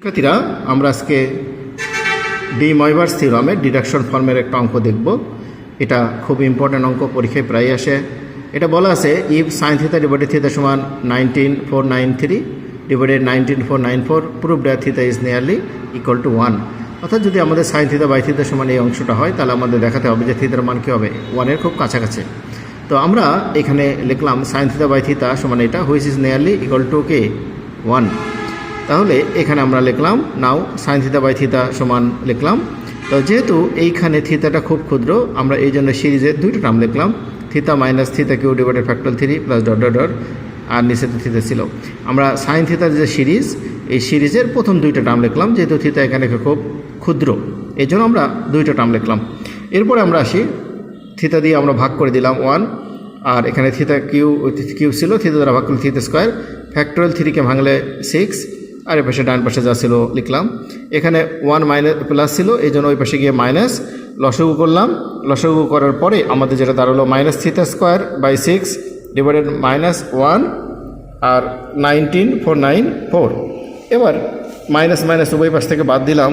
শিক্ষার্থীরা, আমরা আজকে ডি ময়ভার্স থিওরামের ডিডাকশন ফর্মের একটা অঙ্ক দেখব। এটা খুব ইম্পর্ট্যান্ট অঙ্ক, পরীক্ষায় প্রায় আসে। এটা বলা আছে if sine theta divided theta সমান nineteen four nine three divided nineteen four nine four prove that theta is nearly equal to one অর্থাৎ যদি আমাদের সাইন থিতা বাই থিতা সমান এই অংশটা হয়, তাহলে আমাদের দেখাতে হবে যে থিতার মান কী হবে। ওয়ানের খুব কাছাকাছি। তো আমরা এখানে লিখলাম সাইন থিতা বাই থিতা সমান এটা which is nearly equal to K one তাহলে এখানে আমরা লিখলাম নাও সাইন থিতা বাই থিতা সমান লিখলাম। তো যেহেতু এইখানে থিতাটা খুব ক্ষুদ্র, আমরা এই জন্য সিরিজের দুইটা টার্ম লিখলাম theta minus theta cube divided factor three plus dot dot dot আর নিচে তো থিতা ছিল। আমরা সাইন থিতার যে সিরিজ, এই সিরিজের প্রথম দুইটা টার্ম লিখলাম, যেহেতু থিতা এখানে খুব ক্ষুদ্র, এই জন্য আমরা দুইটা টার্ম লিখলাম। এরপরে আমরা আসি থিতা দিয়ে আমরা ভাগ করে দিলাম ওয়ান আর এখানে থিতা কিউ কিউ ছিল থিতা দ্বারা ভাগ করলে থিতা স্কোয়ার ফ্যাক্টরিয়াল থ্রিকে ভাঙলে সিক্স আর এ পাশে ডান পাশে যা ছিল লিখলাম। এখানে ওয়ান মাইনাস প্লাস ছিল, এই জন্য ওই পাশে গিয়ে মাইনাস লসগু করলাম। লসগু করার পরে আমাদের যেটা দাঁড়াল minus theta square by six divided minus one R nineteen four nine four এবার মাইনাস মাইনাস উভয় পাশ থেকে বাদ দিলাম।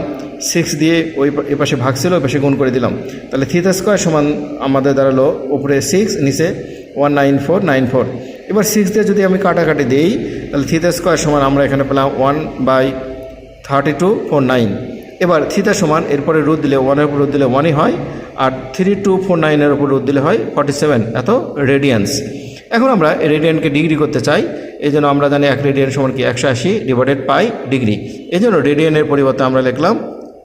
সিক্স দিয়ে ওই এ পাশে ভাগ ছিল, ওই পাশে গুণ করে দিলাম। তাহলে থিতা স্কোয়ার সমান আমাদের দাঁড়াল উপরে সিক্স নিচে one nine four nine four এবার সিক্স দিয়ে যদি আমি কাটাকাটি দিই, তাহলে থিতা স্কোয়ার সমান আমরা এখানে পেলাম one by thirty two four nine এবার থিতা সমান, এরপরে রোদ দিলে ওয়ানের উপর রোদ দিলে ওয়ানই হয়, আর থ্রি টু ফোর নাইনের উপর রোদ দিলে হয় ফর্টি সেভেন এত রেডিয়ান্স এখন আমরা রেডিয়ানকে ডিগ্রি করতে চাই, এই জন্য আমরা জানি এক রেডিয়ান সমান কি একশো আশি ডিভাইডেড পাই ডিগ্রি এই জন্য রেডিয়ানের পরিবর্তে আমরা লিখলাম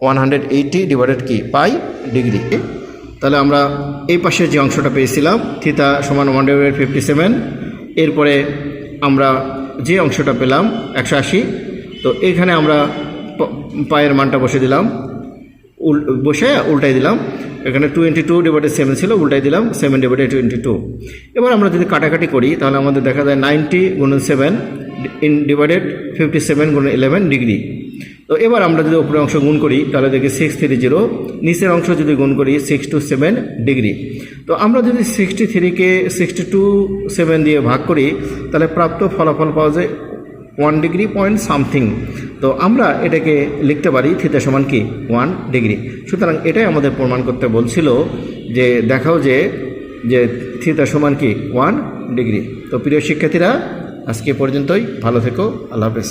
ওয়ান হান্ড্রেড এইটি ডিভাইডেড কি? পাই ডিগ্রি তাহলে আমরা এই পাশের যে অংশটা পেয়েছিলাম থিতা সমান ওয়ান ফিফটি সেভেন এরপরে আমরা যে অংশটা পেলাম একশো আশি, তো এখানে আমরা পায়ের মানটা বসে দিলাম, উল, বসে উল্টাই দিলাম। এখানে টোয়েন্টি টু ডিভাইডেড সেভেন ছিল, উল্টাই দিলাম সেভেন ডিভাইডেড টোয়েন্টি টু এবার আমরা যদি কাটাকাটি করি, তাহলে আমাদের দেখা যায় নাইনটি গুণন seven in divided fifty seven গুণন ইলেভেন ডিগ্রি তো এবার আমরা যদি উপরের অংশ গুণ করি, তাহলে দেখি সিক্স থ্রি জিরো নিচের অংশ যদি গুণ করি সিক্স টু সেভেন ডিগ্রি তো আমরা যদি সিক্সটি থ্রিকে সিক্সটি টু সেভেন দিয়ে ভাগ করি, তাহলে প্রাপ্ত ফলাফল পাওয়া যায় ওয়ান ডিগ্রি পয়েন্ট সামথিং তো আমরা এটাকে লিখতে পারি থিতা সমান কি? ওয়ান ডিগ্রি সুতরাং এটাই আমাদের প্রমাণ করতে বলছিল যে, দেখাও যে যে থিতা সমান কি? ওয়ান ডিগ্রি তো প্রিয় শিক্ষার্থীরা, আজকে পর্যন্তই। ভালো থেকো। আল্লাহ হাফেজ।